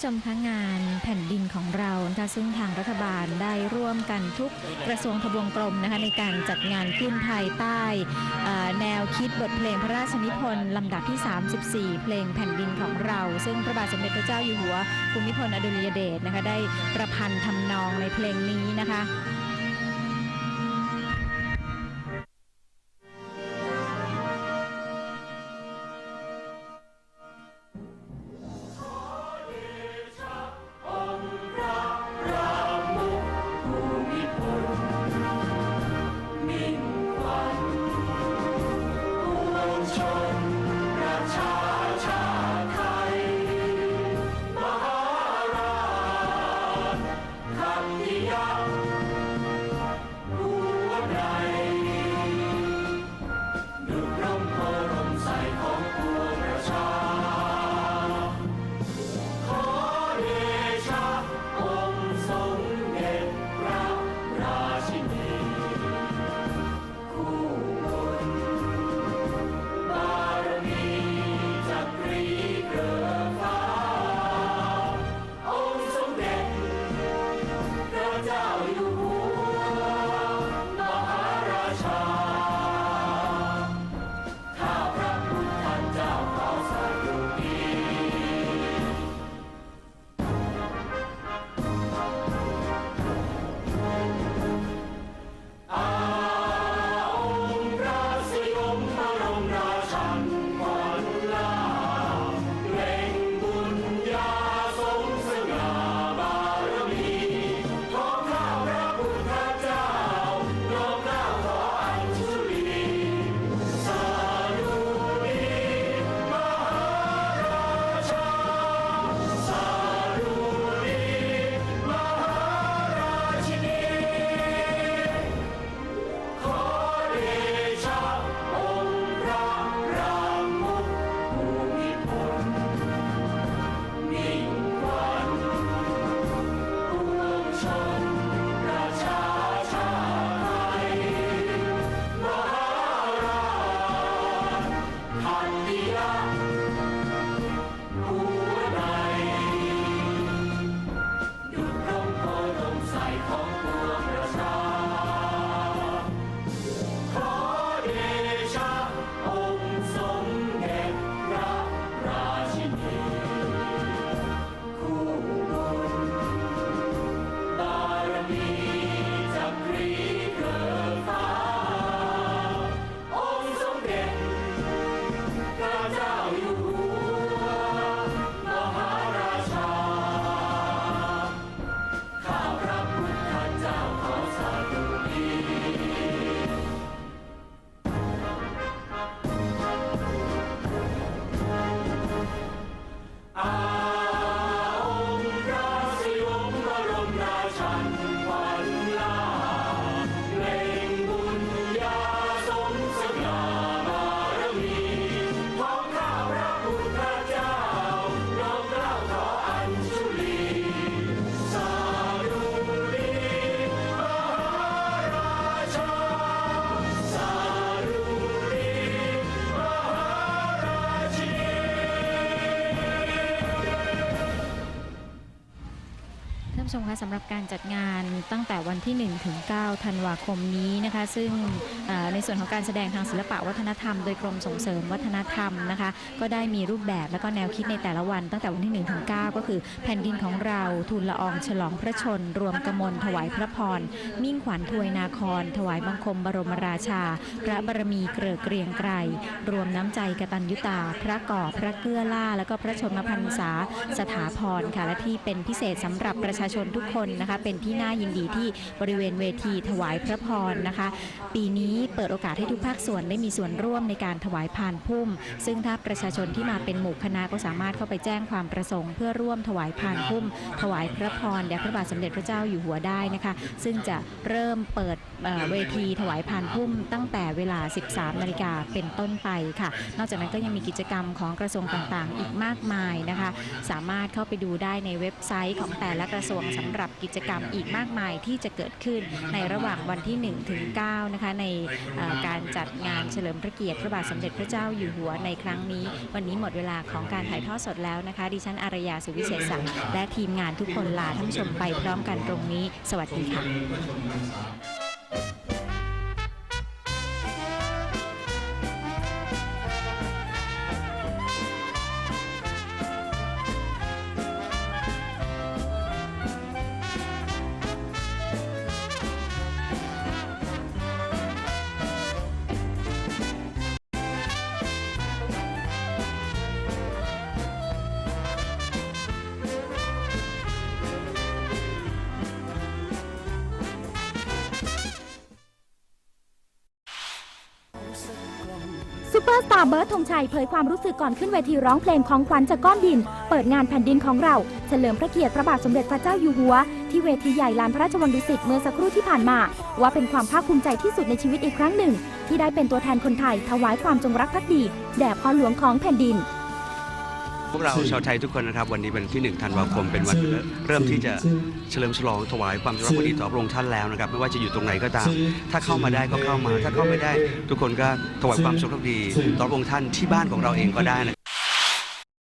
ผู้ชมคะงานแผ่นดินของเรานะคะซึ่งทางรัฐบาลได้ร่วมกันทุกกระทรวงทบวงกรมนะคะในการจัดงานขึ้นภายใต้แนวคิดบทเพลงพระราชนิพนธ์ลำดับที่ 34 เพลงแผ่นดินของเรา ซึ่งพระบาทสมเด็จพระเจ้าอยู่หัวภูมิพลอดุลยเดชนะคะได้ประพันธ์ทำนองในเพลงนี้นะคะ ผู้ชมคะสำหรับการจัดงานตั้งแต่วันที่ 1 ถึง 9 ธันวาคมนี้นะคะ ซึ่งในส่วนของการแสดงทางศิลปะวัฒนธรรมโดยกรมส่งเสริมวัฒนธรรมนะคะ ก็ได้มีรูปแบบและก็แนวคิดในแต่ละวัน ตั้งแต่วันที่ 1 ถึง 9 ก็คือแผ่นดินของเราทูลละอองฉลองพระชน รวมกมลถวายพระพรมิ่งขวัญทวยนาคร ถวายบังคมบรมราชา พระบารมีเกริกเกรียงไกรรวมน้ำใจกตัญยุตา พระก่อพระเกื้อล่า แล้วก็พระชนมพรรษาสถาพรค่ะและที่เป็นพิเศษสำหรับประชาชนทุกคนนะคะ เป็นที่น่ายินดีที่บริเวณเวทีถวายพระพรนะคะ ปีนี้เปิดโอกาสให้ทุกภาคส่วนได้มีส่วนร่วมในการถวายพานพุ่ม ซึ่งถ้าประชาชนที่มาเป็นหมู่คณะก็สามารถเข้าไปแจ้งความประสงค์ เพื่อร่วมถวายพานพุ่ม ถวายพระพรแด่พระบาทสมเด็จพระเจ้าอยู่หัวได้นะคะ ซึ่งจะเริ่มเปิดเเวทีถวายพานพุ่ม ตั้งแต่เวลา 13 นาฬิกาเป็นต้นไปค่ะ นอกจากนั้นก็ยังมีกิจกรรมของกระทรวงต่างๆ อีกมากมายนะคะ สามารถเข้าไปดูได้ในเว็บไซต์ของแต่ละกระทรวงสำหรับกิจกรรมอีกมากมายที่จะเกิดขึ้นในระหว่างวันที่ 1 ถึง 9 นะคะ ในการจัดงานเฉลิมพระเกียรติพระบาทสมเด็จพระเจ้าอยู่หัวในครั้งนี้ วันนี้หมดเวลาของการถ่ายทอดสดแล้วนะคะ ดิฉันอารยาสุวิเศษศักดิ์และทีมงานทุกคนลาท่านผู้ชมไปพร้อมกันตรงนี้ สวัสดีค่ะ ซูเปอร์สตาร์เบิร์ดธงชัยเผยความรู้สึกก่อนขึ้นเวทีร้องเพลงของขวัญจากก้อนดิน เปิดงานแผ่นดินของเรา เฉลิมพระเกียรติพระบาทสมเด็จพระเจ้าอยู่หัว ที่เวทีใหญ่ลานพระราชวังดุสิตเมื่อสักครู่ที่ผ่านมา ว่าเป็นความภาคภูมิใจที่สุดในชีวิตอีกครั้งหนึ่ง ที่ได้เป็นตัวแทนคนไทยถวายความจงรักภักดี แด่พ่อหลวงของแผ่นดิน พวกเราชาวไทยทุกคนนะครับ วันนี้เป็นที่1ธันวาคมเป็นวันเริ่มที่จะเฉลิมฉลองถวายความจงรักภักดีต่อพระองค์ท่านแล้วนะครับ ไม่ว่าจะอยู่ตรงไหนก็ตาม ถ้าเข้ามาได้ก็เข้ามา ถ้าเข้าไม่ได้ ทุกคนก็ถวายความจงรักภักดีต่อพระองค์ท่านที่บ้านของเราเองก็ได้นะ